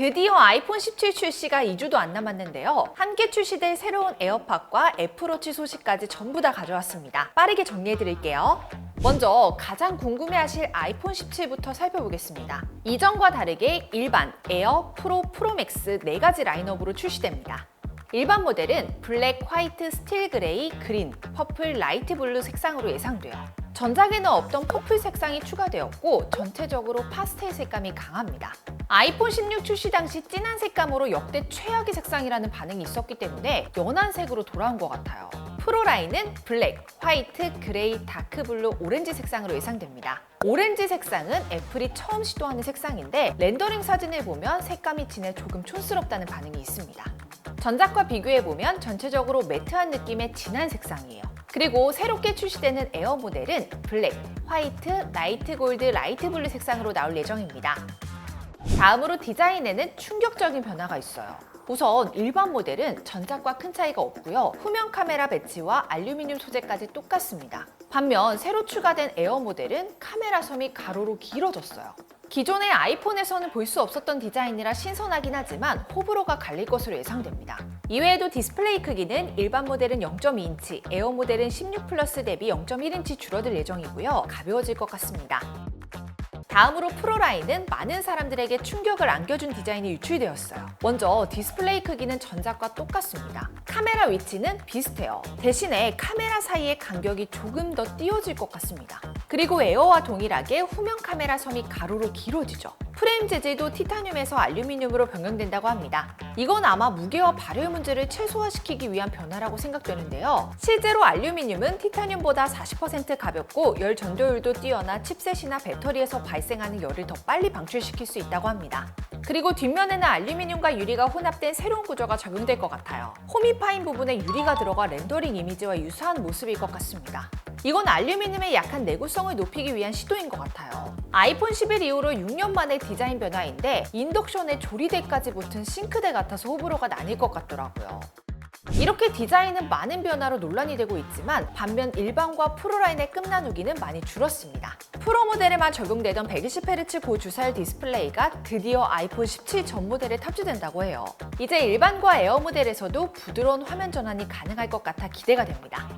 드디어 아이폰 17 출시가 2주도 안 남았는데요. 함께 출시될 새로운 에어팟과 애플워치 소식까지 전부 다 가져왔습니다. 빠르게 정리해 드릴게요. 먼저 가장 궁금해하실 아이폰 17부터 살펴보겠습니다. 이전과 다르게 일반, 에어, 프로, 프로맥스 네 가지 라인업으로 출시됩니다. 일반 모델은 블랙, 화이트, 스틸 그레이, 그린, 퍼플, 라이트 블루 색상으로 예상돼요. 전작에는 없던 퍼플 색상이 추가되었고 전체적으로 파스텔 색감이 강합니다. 아이폰 16 출시 당시 진한 색감으로 역대 최악의 색상이라는 반응이 있었기 때문에 연한 색으로 돌아온 것 같아요. 프로 라인은 블랙, 화이트, 그레이, 다크블루, 오렌지 색상으로 예상됩니다. 오렌지 색상은 애플이 처음 시도하는 색상인데 렌더링 사진을 보면 색감이 진해 조금 촌스럽다는 반응이 있습니다. 전작과 비교해보면 전체적으로 매트한 느낌의 진한 색상이에요. 그리고 새롭게 출시되는 에어 모델은 블랙, 화이트, 라이트 골드, 라이트 블루 색상으로 나올 예정입니다. 다음으로 디자인에는 충격적인 변화가 있어요. 우선 일반 모델은 전작과 큰 차이가 없고요. 후면 카메라 배치와 알루미늄 소재까지 똑같습니다. 반면 새로 추가된 에어 모델은 카메라 섬이 가로로 길어졌어요. 기존의 아이폰에서는 볼 수 없었던 디자인이라 신선하긴 하지만 호불호가 갈릴 것으로 예상됩니다. 이외에도 디스플레이 크기는 일반 모델은 0.2인치, 에어 모델은 16 플러스 대비 0.1인치 줄어들 예정이고요. 가벼워질 것 같습니다. 다음으로 프로 라인은 많은 사람들에게 충격을 안겨준 디자인이 유출되었어요. 먼저 디스플레이 크기는 전작과 똑같습니다. 카메라 위치는 비슷해요. 대신에 카메라 사이의 간격이 조금 더 띄워질 것 같습니다. 그리고 에어와 동일하게 후면 카메라 섬이 가로로 길어지죠. 프레임 재질도 티타늄에서 알루미늄으로 변경된다고 합니다. 이건 아마 무게와 발열 문제를 최소화시키기 위한 변화라고 생각되는데요. 실제로 알루미늄은 티타늄보다 40% 가볍고 열 전도율도 뛰어나 칩셋이나 배터리에서 발생하는 열을 더 빨리 방출시킬 수 있다고 합니다. 그리고 뒷면에는 알루미늄과 유리가 혼합된 새로운 구조가 적용될 것 같아요. 홈이 파인 부분에 유리가 들어가 렌더링 이미지와 유사한 모습일 것 같습니다. 이건 알루미늄의 약한 내구성을 높이기 위한 시도인 것 같아요. 아이폰 11 이후로 6년 만의 디자인 변화인데 인덕션에 조리대까지 붙은 싱크대 같아서 호불호가 나뉠 것 같더라고요. 이렇게 디자인은 많은 변화로 논란이 되고 있지만 반면 일반과 프로 라인의 끝 나누기는 많이 줄었습니다. 프로 모델에만 적용되던 120Hz 고주사율 디스플레이가 드디어 아이폰 17 전 모델에 탑재된다고 해요. 이제 일반과 에어 모델에서도 부드러운 화면 전환이 가능할 것 같아 기대가 됩니다.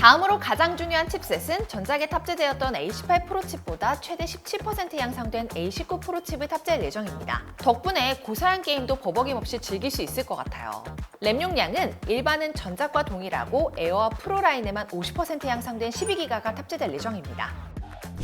다음으로 가장 중요한 칩셋은 전작에 탑재되었던 A18 프로 칩보다 최대 17% 향상된 A19 프로 칩을 탑재할 예정입니다. 덕분에 고사양 게임도 버벅임 없이 즐길 수 있을 것 같아요. 램 용량은 일반은 전작과 동일하고 에어와 프로 라인에만 50% 향상된 12기가가 탑재될 예정입니다.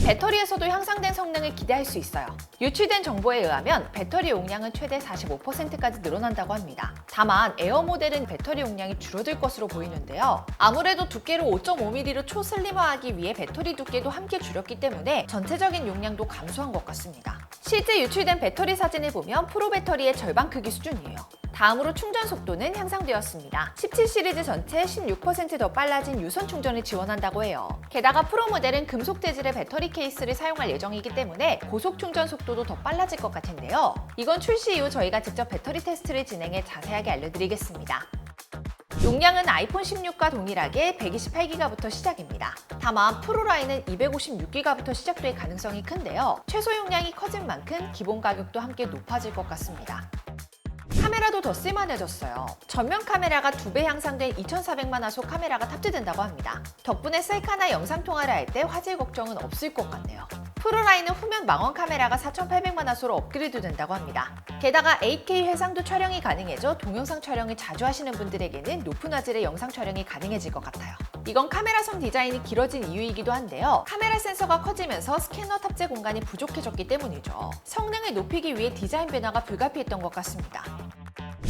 배터리에서도 향상된 성능을 기대할 수 있어요. 유출된 정보에 의하면 배터리 용량은 최대 45%까지 늘어난다고 합니다. 다만 에어 모델은 배터리 용량이 줄어들 것으로 보이는데요. 아무래도 두께를 5.5mm로 초슬림화하기 위해 배터리 두께도 함께 줄였기 때문에 전체적인 용량도 감소한 것 같습니다. 실제 유출된 배터리 사진을 보면 프로 배터리의 절반 크기 수준이에요. 다음으로 충전 속도는 향상되었습니다. 17 시리즈 전체 16%더 빨라진 유선 충전을 지원한다고 해요. 게다가 프로 모델은 금속 재질의 배터리 케이스를 사용할 예정이기 때문에 고속 충전 속도도 더 빨라질 것 같은데요. 이건 출시 이후 저희가 직접 배터리 테스트를 진행해 자세하게 알려드리겠습니다. 용량은 아이폰 16과 동일하게 128기가부터 시작입니다. 다만 프로 라인은 256기가부터 시작될 가능성이 큰데요. 최소 용량이 커진 만큼 기본 가격도 함께 높아질 것 같습니다. 카메라도 더 쓸만해졌어요. 전면 카메라가 두 배 향상된 2400만 화소 카메라가 탑재된다고 합니다. 덕분에 셀카나 영상 통화를 할 때 화질 걱정은 없을 것 같네요. 프로라인은 후면 망원 카메라가 4800만 화소로 업그레이드 된다고 합니다. 게다가 8K 해상도 촬영이 가능해져 동영상 촬영을 자주 하시는 분들에게는 높은 화질의 영상 촬영이 가능해질 것 같아요. 이건 카메라성 디자인이 길어진 이유이기도 한데요. 카메라 센서가 커지면서 스캐너 탑재 공간이 부족해졌기 때문이죠. 성능을 높이기 위해 디자인 변화가 불가피했던 것 같습니다.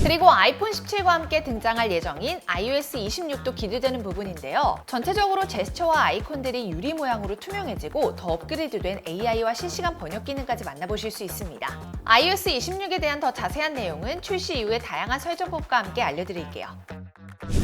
그리고 아이폰 17과 함께 등장할 예정인 iOS 26도 기대되는 부분인데요. 전체적으로 제스처와 아이콘들이 유리 모양으로 투명해지고 더 업그레이드된 AI와 실시간 번역 기능까지 만나보실 수 있습니다. iOS 26에 대한 더 자세한 내용은 출시 이후에 다양한 설정법과 함께 알려드릴게요.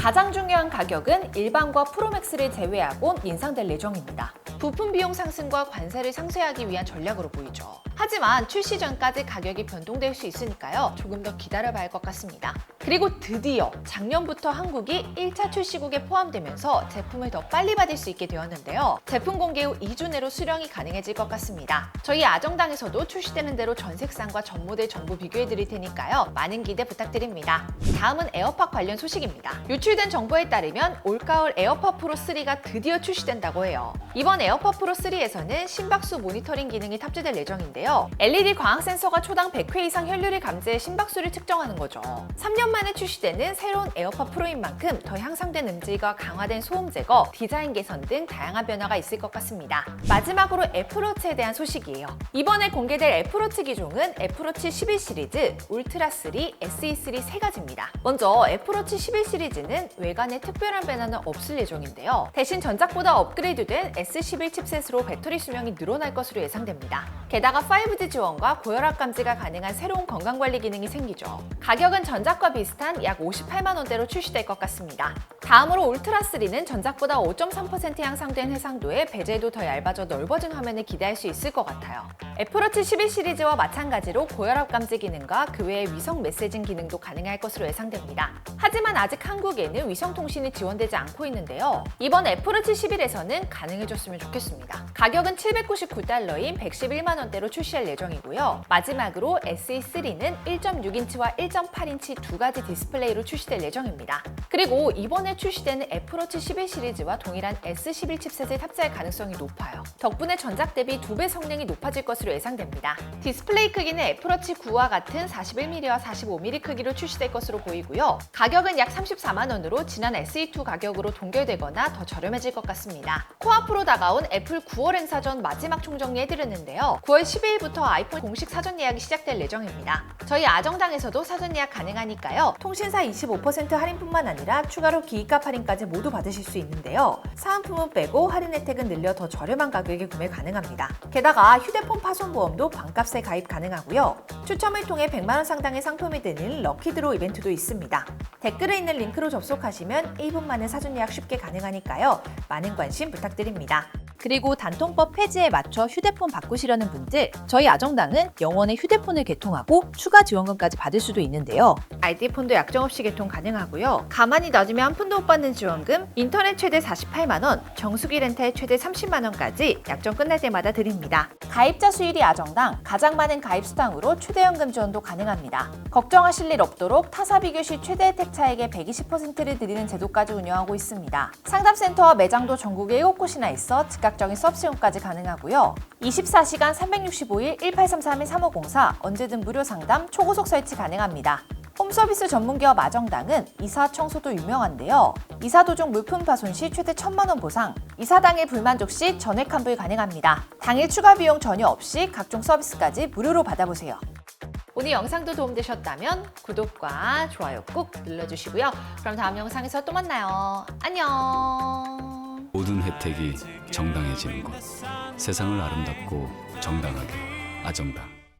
가장 중요한 가격은 일반과 프로맥스를 제외하고 인상될 예정입니다. 부품 비용 상승과 관세를 상쇄하기 위한 전략으로 보이죠. 하지만 출시 전까지 가격이 변동될 수 있으니까요. 조금 더 기다려봐야 할 것 같습니다. 그리고 드디어 작년부터 한국이 1차 출시국에 포함되면서 제품을 더 빨리 받을 수 있게 되었는데요. 제품 공개 후 2주 내로 수령이 가능해질 것 같습니다. 저희 아정당에서도 출시되는 대로 전 색상과 전 모델 전부 비교해 드릴 테니까요. 많은 기대 부탁드립니다. 다음은 에어팟 관련 소식입니다. 유출된 정보에 따르면 올가을 에어팟 프로 3가 드디어 출시된다고 해요. 이번 에어팟 프로 3에서는 심박수 모니터링 기능이 탑재될 예정인데요. LED 광학 센서가 초당 100회 이상 혈류를 감지해 심박수를 측정하는 거죠. 3년 만에 출시되는 새로운 에어팟 프로인 만큼 더 향상된 음질과 강화된 소음 제거, 디자인 개선 등 다양한 변화가 있을 것 같습니다. 마지막으로 애플워치에 대한 소식이에요. 이번에 공개될 애플워치 기종은 애플워치 11 시리즈, 울트라 3, SE3 세 가지입니다. 먼저 애플워치 11 시리즈는 외관에 특별한 변화는 없을 예정인데요. 대신 전작보다 업그레이드된 S11 칩셋으로 배터리 수명이 늘어날 것으로 예상됩니다. 게다가 5G 지원과 고혈압 감지가 가능한 새로운 건강관리 기능이 생기죠. 가격은 전작과 비슷한 약 58만 원대로 출시될 것 같습니다. 다음으로 울트라 3는 전작보다 5.3% 향상된 해상도에 베젤도 더 얇아져 넓어진 화면을 기대할 수 있을 것 같아요. 애플워치 11 시리즈와 마찬가지로 고혈압 감지 기능과 그 외의 위성 메시징 기능도 가능할 것으로 예상됩니다. 하지만 아직 한국에는 위성 통신이 지원되지 않고 있는데요. 이번 애플워치 11에서는 가능해졌으면 좋겠습니다. 가격은 799달러인 111만 원대로 출시할 예정이고요. 마지막으로 SE3는 1.6인치와 1.8인치 두 가지 디스플레이로 출시될 예정입니다. 그리고 이번에 출시되는 애플워치 11 시리즈와 동일한 S11 칩셋을 탑재할 가능성이 높아요. 덕분에 전작 대비 두 배 성능이 높아질 것으로 예상됩니다. 디스플레이 크기는 애플워치 9와 같은 41mm와 45mm 크기로 출시될 것으로 보이고요. 가격은 약 34만 원으로 지난 SE2 가격으로 동결되거나 더 저렴해질 것 같습니다. 코앞으로 다가온 애플 9월 행사 전 마지막 총정리 해드렸는데요. 9월 12일부터 아이폰 공식 사전 예약이 시작될 예정입니다. 저희 아정당에서도 사전 예약 가능하니까요. 통신사 25% 할인뿐만 아니라 추가로 기기값 할인까지 모두 받으실 수 있는데요. 사은품은 빼고 할인 혜택은 늘려 더 저렴한 가격에 구매 가능합니다. 게다가 휴대폰 파손 보험도 반값에 가입 가능하고요. 추첨을 통해 100만 원 상당의 상품이 드는 럭키드로 이벤트도 있습니다. 댓글에 있는 링크로 접속하시면 1분 만에 사전 예약 쉽게 가능하니까요. 많은 관심 부탁드립니다. 그리고 단통법 폐지에 맞춰 휴대폰 바꾸시려는 분들, 저희 아정당은 영원의 휴대폰을 개통하고 추가 지원금까지 받을 수도 있는데요. 아이디폰도 약정 없이 개통 가능하고요. 가만히 놔두면 한 푼도 못 받는 지원금, 인터넷 최대 48만 원, 정수기 렌탈 최대 30만 원까지 약정 끝날 때마다 드립니다. 가입자 수일이 아정당 가장 많은 가입 수당으로 초대연금 지원도 가능합니다. 걱정하실 일 없도록 타사 비교 시 최대 혜택 차액의 120%를 드리는 제도까지 운영하고 있습니다. 상담센터와 매장도 전국에 7곳이나 있어 즉각 적인 서비스용까지 가능하고요. 24시간 365일 1833-3504 언제든 무료 상담, 초고속 설치 가능합니다. 홈서비스 전문기업 아정당은 이사 청소도 유명한데요. 이사 도중 물품 파손 시 최대 1천만 원 보상, 이사 당일 불만족 시 전액 환불 가능합니다. 당일 추가 비용 전혀 없이 각종 서비스까지 무료로 받아보세요. 오늘 영상도 도움되셨다면 구독과 좋아요 꾹 눌러주시고요. 그럼 다음 영상에서 또 만나요. 안녕. 모든 혜택이 정당해지는 곳 세상을 아름답고 정당하게 아정당